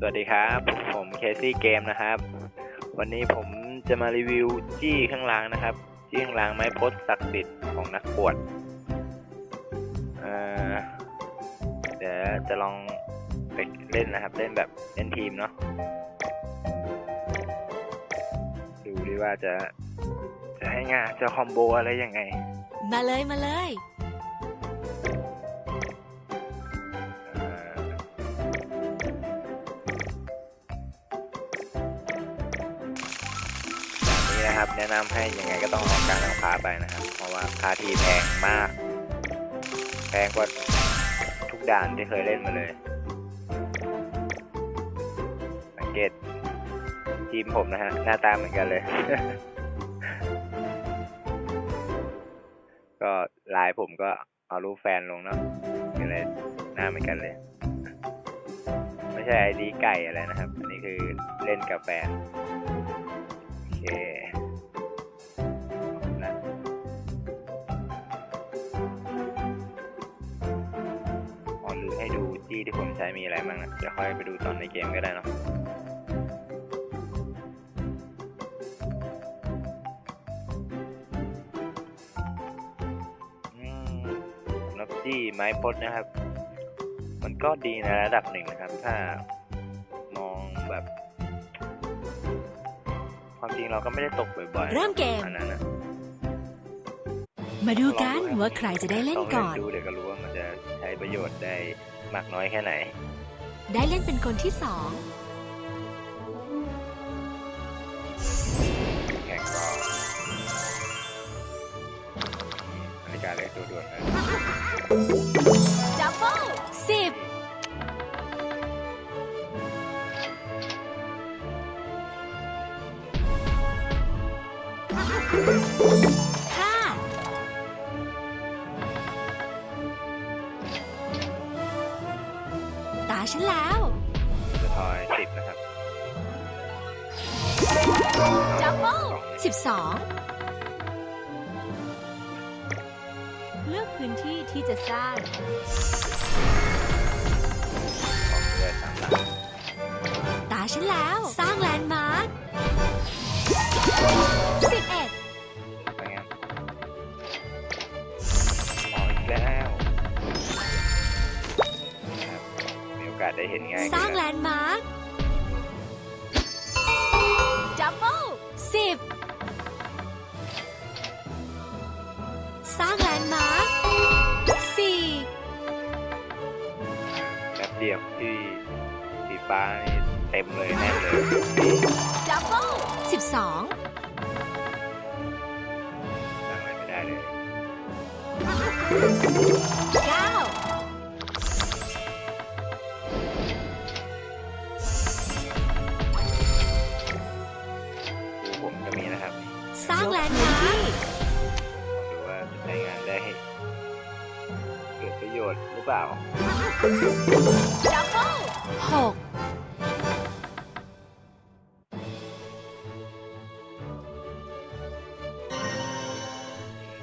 สวัสดีครับ ผมเคซี่เกมนะครับ วันนี้ผมจะมารีวิวจี้ข้างล่างนะครับ จี้ข้างล่างไม้พดศักดิ์สิทธิ์ของนักบวชเเดี๋ยวจะลองไปเล่นนะครับ เล่นแบบเล่นทีมเนาะดูดิว่าจะจะให้งานจะคอมโบอะไรยังไง มาเลยมาเลย นะครับ แนะนำให้ยังไงก็ต้องออกการเอาพาไปนะครับ เพราะว่าพาทีแพงมาก แพงกว่าทุกด่านที่เคยเล่นมาเลย สังเกตทีมผมนะฮะ หน้าตาเหมือนกันเลย ก็ไลน์ผมก็เอารูปแฟนลงเนาะมีอะไรหน้าเหมือนกันเลย ไม่ใช่ไอดีไก่อะไรนะครับ อันนี้คือเล่นกับแฟนโอเค ให้ดูจี้ที่ผมใช้มีอะไรบ้างนะเดี๋ยวค่อยไปดูตอนในเกมก็ได้เนาะอืมสำหรับจี้ไม้พดนะครับ มันก็ดีในระดับหนึ่งนะครับ ถ้ามองแบบ ความจริงเราก็ไม่ได้ตกบ่อยๆเริ่มเกมอันนั้นนะมาดูกันลองว่าใครจะได้เล่นต้องก่อน ดูเดี๋ยวก็รู้ว่ามันจะใช้ ประโยชน์ได้มากน้อยแค่ไหน ได้เล่นเป็นคนที่สองแข่งก็นาฬิกาเล็กตัวด่วนนะดับเบิลสิบ ฉันแล้ว จะทอยสิบนะครับดับเบิลสองสิบสองเลือกพื้นที่ที่จะสร้างของเรือสามหลังตาฉันแล้ว สร้างแลนด์มาร์ค มีโอกาสได้เห็นง่ายสร้างขึ้นแลแล้วนด์มาร์คดับเบิลสิบสร้างแลนด์มาร์คสี่แป๊บเดียวที่สีฟ้านี่เต็มเลยแน่นเลยดับเบิลสิบสองทำอะไรไม่ได้เลย เกิดประโยชน์หรือเปล่า ดับเบิลหก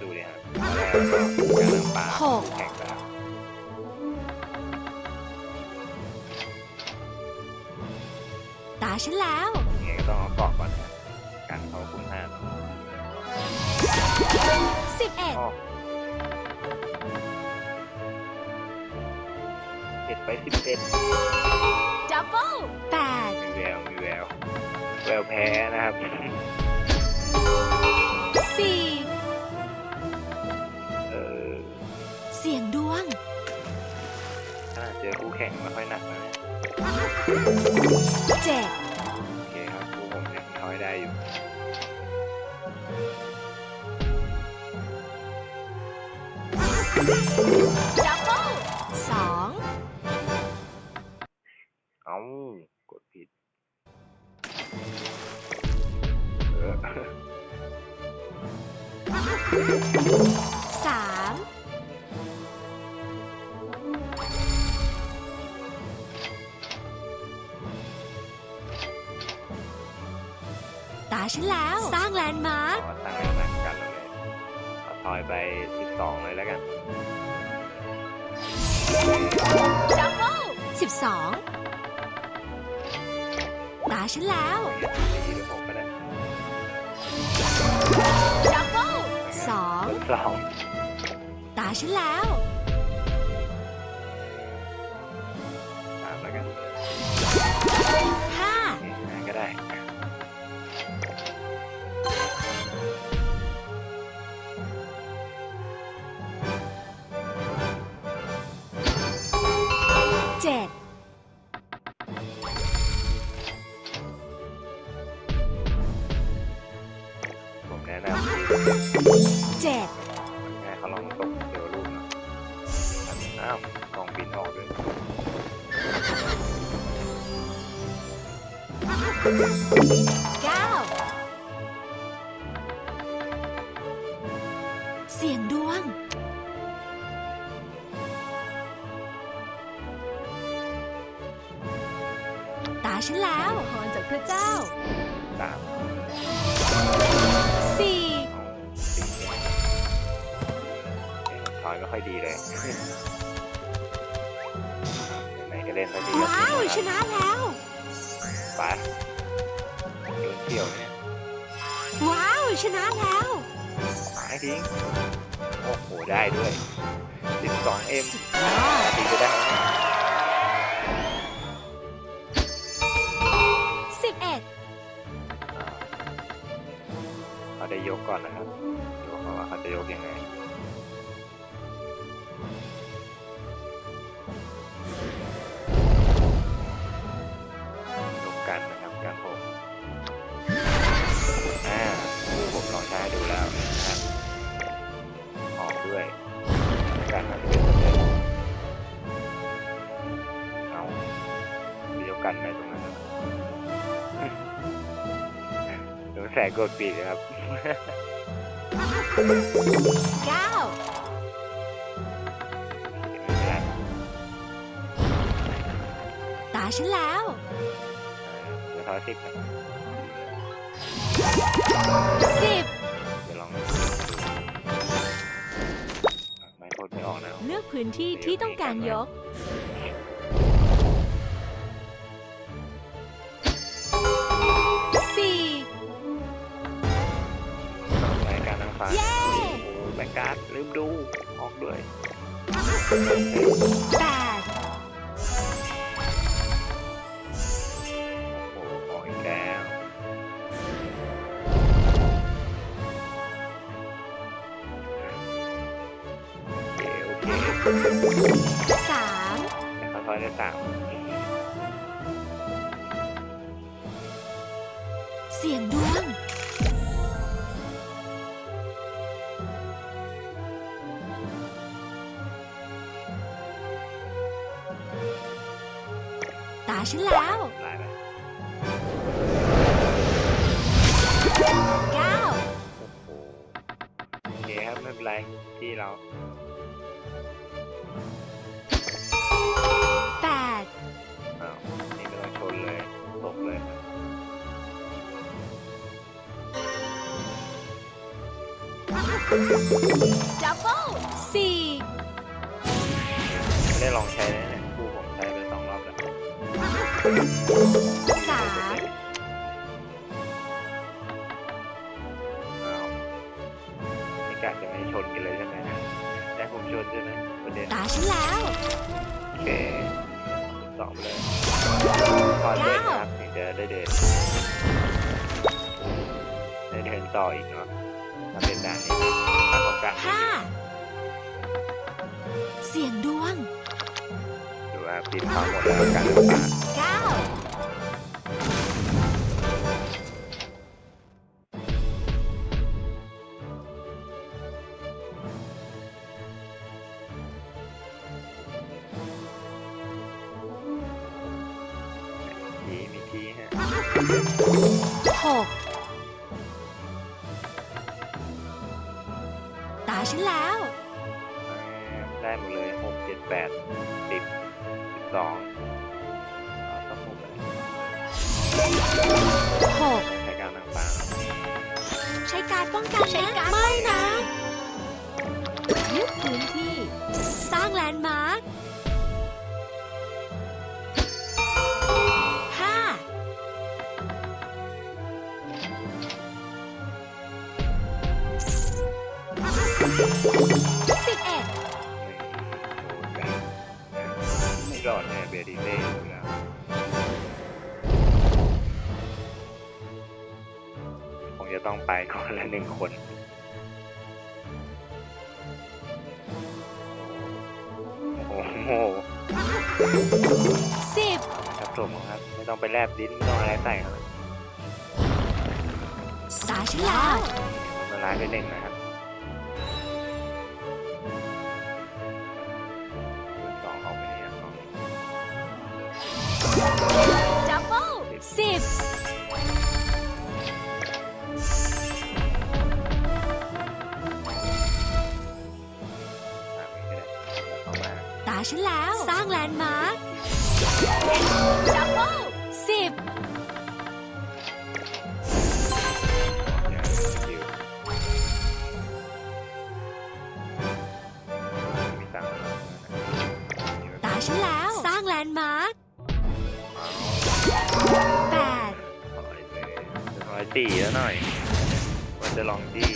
ดูดิครับแล้วก็การนำปลาแข่งกันตาฉันแล้ว ยังไงก็ต้องเอาเกาะก่อนนะครับการเข้าคุ้มห้าเนอะสิบเอ็ด อ้อ เจ็ดไปสิบเอ็ดดับเบิลแปดมีแววมีแววแววแพ้นะครับสี่เออเสียงดวงถ้าเจอคู่แข่งไม่ค่อยหนักนะเนี่ย เจ็ด ฉันแล้ว สร้างแลนด์มาร์คขอตั้งให้หนักกันเลยเอาทอยไปสิบสองเลยแล้วกัน ดับเบิลสิบสองฉันแล้วสี่หรือหกก็ได้ดับเบิลสอง สอง ตาฉันแล้ว ฉันแล้วพรจากพระเจ้าสามสี่เอาสี่เอ๊ะผมทอยไม่ค่อยดีเลยไหนๆก็เล่นแล้วดีว้าวชนะแล้วไปโดนเกี่ยวเนี่ยว้าวชนะแล้วหายทิ้งโอ้โหได้ด้วย 12 m สุดยอดตีก็ได้ ก่อนนะครับยกเขาว่าเขาจะยกยังไงยกกันนะครับการผมอ่าผมลองใช้ดูแล้วนะครับออกด้วยการมาเป็นเร็จเอาไปยกกันในตรงนั้นนะโดน แสกกดปีกนะครับ เก้าไม่ได้ตาฉันแล้ว เดี๋ยวทอสิบนะสิบเดี๋ยวลองดูไม่พดไม่ออกแล้วเลือกพื้นที่ที่ต้องการยก ฟ้าเย้โอ้โหแบงการ์ดลืมดูออกด้วยแปดโอ้โหออกอีกแล้วโอเคโอเคสามแต่เขาทอยได้สาม ฉันแล้วลายไปเก้าโอ้โหโอเคครับไม่เป็นไรที่เราแปดอ้าวนี่ไม่ต้องชนเลยตกเลยครับดับเบิลสี่ไม่ได้ลองใช้เลยเนี่ยคู่ผม แล้ว โอเคสองไปเลยพอเล่นนะครับถึงจะได้เดินได้เดินต่ออีกเนาะถ้าเป็นด่านนี้ถ้าเขากะห้าเสียงดวงดูว่าปิดเขาหมดแล้วการป่าเก้า หกตาฉันแล้วอ่าได้หมดเลยหกเจ็ดแปดสิบสิบสองเอาต้องหกไปเลยหกใช้การนางฟ้าใช้การป้องกันนะไม่นะเลือกพื้นที่ สร้างแลนด์มาร์คห้า ยอดแน่เบรดีเน่อยู่แล้วคงจะต้องไปก่อนละหนึ่งคนโอ้โหสิบครับผมครับ ไม่ต้องไปแลบดิ้นไม่ต้องอะไรใส่ครับสาชลาดมันร้าไปหนึ่งนะ สี่แล้วหน่อยว่าจะลองที่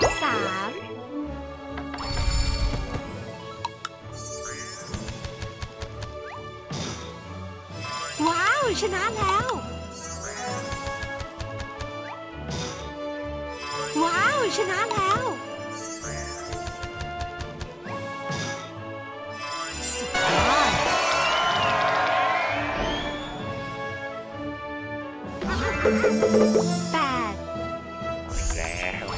ได้สามว้าว ชนะแล้ว ว้าว ชนะแล้ว แปดเอาอีกแล้ว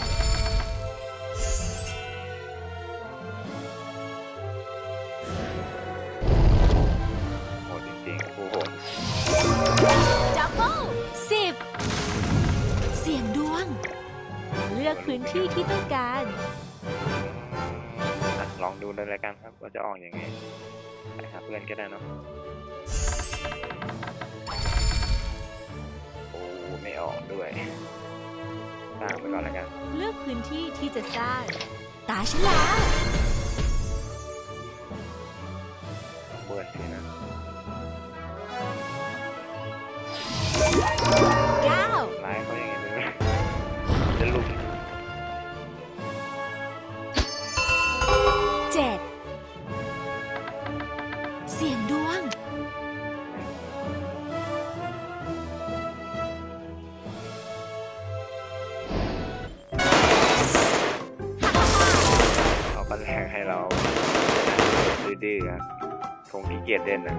โหดจริงๆผู้โหดดับเบิลสิบเสียงดวง เลือกพื้นที่ที่ต้องการ ลองดูเลยแล้วกันครับว่าจะออกยังไงไปหาเพื่อนก็ได้เนาะ ไม่ออกด้วย สร้างไปก่อนแล้วกัน เลือกพื้นที่ที่จะสร้าง ตาฉันแล้วเบิร์นสินะ ให้เราดื้อๆครับคงขี้เกียจเล่นนะ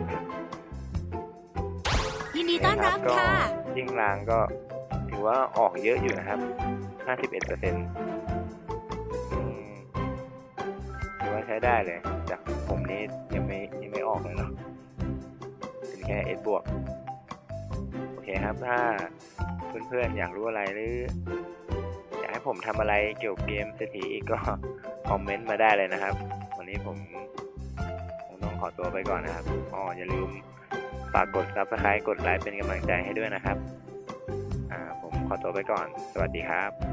ยินดีต้อนรับก็ค่ะยิ่งลางก็ถือว่าออกเยอะอยู่นะครับ 51เปอร์เซ็นต์ถือว่าใช้ได้เลย จากผมนี้ยังไม่ยังไม่ออกเลยเนาะเป็นแค่เอบวก โอเคครับ ถ้าเพื่อนๆอยากรู้อะไรหรือ อยากให้ผมทำอะไรเกี่ยวกับเกมเศรษฐีอีกก็ คอมเมนต์มาได้เลยนะครับ วันนี้ผมผมต้องขอตัวไปก่อนนะครับอ๋ออย่าลืมฝากกดซับสไครต์กดไลค์เป็นกำลังใจให้ด้วยนะครับ อ่า ผมขอตัวไปก่อน สวัสดีครับ